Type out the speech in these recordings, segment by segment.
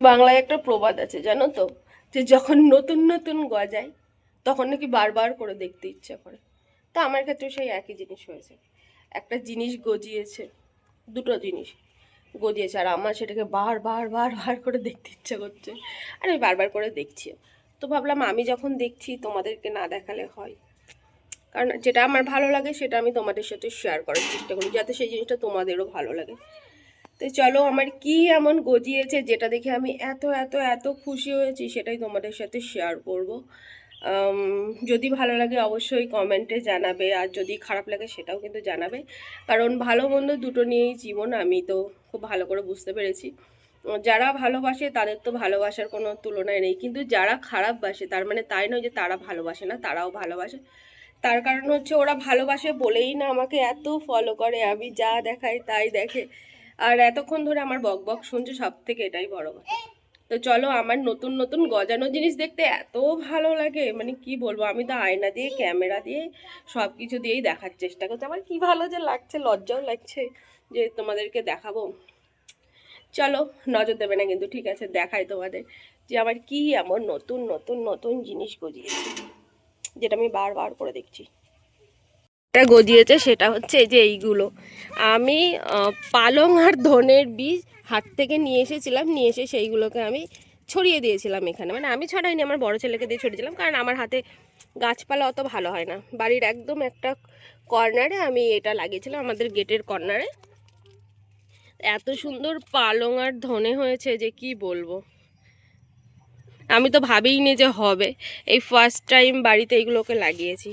বাংলায় একটা প্রবাদ আছে, জানো তো? যে যখন নতুন নতুন গজায়, তখন নাকি বারবার করে দেখতে ইচ্ছা করে। তা আমার ক্ষেত্রে সেই একই জিনিস হয়েছে। একটা জিনিস গজিয়েছে, দুটো জিনিস গজিয়েছে, আর আমার সেটাকে বার বার বার বার করে দেখতে ইচ্ছা করছে, আর আমি বারবার করে দেখছি। তো ভাবলাম আমি যখন দেখছি, তোমাদেরকে না দেখালে হয়। কারণ যেটা আমার ভালো লাগে, সেটা আমি তোমাদের সাথে শেয়ার করার চেষ্টা করি, যাতে সেই জিনিসটা তোমাদেরও ভালো লাগে। তো চলো আমার কি এমন গজিয়েছে যেটা দেখে আমি এত এত এত খুশি হয়েছি সেটাই তোমাদের সাথে শেয়ার করব। যদি ভালো লাগে অবশ্যই কমেন্টে জানাবে, আর যদি খারাপ লাগে সেটাও কিন্তু জানাবে। কারণ ভালো মন্দ দুটো নিয়েই জীবন, আমি তো খুব ভালো করে বুঝতে পেরেছি। যারা ভালোবাসে তাদের তো ভালোবাসার কোনো তুলনায় নেই, কিন্তু যারা খারাপ বাসে, তার মানে তাই নয় যে তারা ভালোবাসে না, তারাও ভালোবাসে। তার কারণ হচ্ছে ওরা ভালোবাসে বলেই না আমাকে এত ফলো করে, আমি যা দেখাই তাই দেখে। আর এতক্ষণ ধরে আমার বক বক শুনছে সব থেকে এটাই বড় কথা। তো চলো, আমার নতুন নতুন গজানো জিনিস দেখতে এত ভালো লাগে মানে কি বলব, আমি তো আয়না দিয়ে, ক্যামেরা দিয়ে সব কিছু দিয়েই দেখার চেষ্টা করছি। আমার কি ভালো যে লাগছে, লজ্জাও লাগছে যে তোমাদেরকে দেখাবো। চলো, নজর দেবে না কিন্তু, ঠিক আছে, দেখাই তোমাদের যে আমার কি এমন নতুন নতুন নতুন জিনিস গজিয়েছে, যেটা আমি বারবার করে দেখছি। এটা গজিয়েছে সেটা হচ্ছে যে এইগুলো। আমি পালং আর ধনের বীজ হাট থেকে নিয়ে এসেছিলাম, নিয়ে এসে সেইগুলোকে আমি ছড়িয়ে দিয়েছিলাম এখানে। মানে আমি ছড়াইনি, আমার বড় ছেলেকে দিয়ে ছড়িয়েছিলাম কারণ আমার হাতে গাছপালা অত ভালো হয় না। বাড়ির একদম একটা কর্নারে আমি এটা লাগিয়েছিলাম, আমাদের গেটের কর্নারে। এত সুন্দর পালং আর ধনে হয়েছে যে কি বলব। আমি তো ভাবিই নি যে হবে। এই ফার্স্ট টাইম বাড়িতে এইগুলোকে লাগিয়েছি।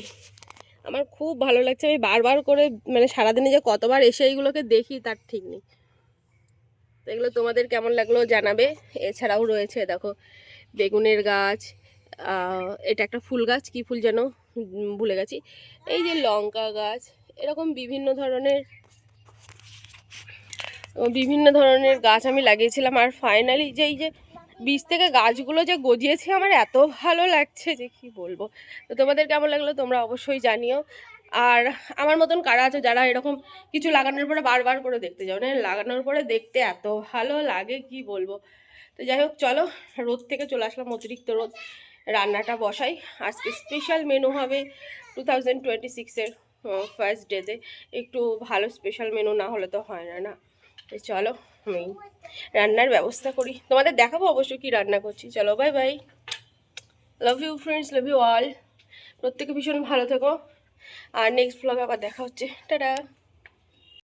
আমার খুব ভালো লাগছে। আমি বারবার করে মানে সারাদিনে যে কতবার এসে এইগুলোকে দেখি তার ঠিক নেই। তো এগুলো তোমাদের কেমন লাগল জানাবে। এছাড়াও রয়েছে দেখো, বেগুনের গাছ এটা একটা ফুল গাছ, কি ফুল যেন ভুলে গেছি। এই যে লঙ্কা গাছ, এরকম বিভিন্ন ধরনের বিভিন্ন ধরনের গাছ আমি লাগিয়েছিলাম। আর ফাইনালি যে এই যে বীজ থেকে গাছগুলো যে গজিয়েছে, আমার এত ভালো লাগছে যে কি বলব। তো তোমাদের কেমন লাগল তোমরা অবশ্যই জানিও। আর আমার মতন কারা আছে যারা এরকম কিছু লাগানোর পরে বারবার করে দেখতে যাও? না লাগানোর পরে দেখতে এত ভালো লাগে, কি বলব? তো যাই হোক, চলো, রোদ থেকে চলে আসলাম, অতিরিক্ত রোদ। রান্নাটা বসাই। আজকে স্পেশাল মেনু হবে টু থাউজেন্ড টোয়েন্টি সিক্সের ফার্স্ট ডেতে একটু ভালো স্পেশাল মেনু না হলে তো হয় না না? তো চলো আমি রান্নার ব্যবস্থা করি। তোমাদের দেখাবো অবশ্যই কি রান্না করছি। চলো bye bye love you friends love you all প্রত্যেকে ভীষণ ভালো থেকো। আর নেক্সট ব্লগে আবার দেখা হচ্ছে। টাটা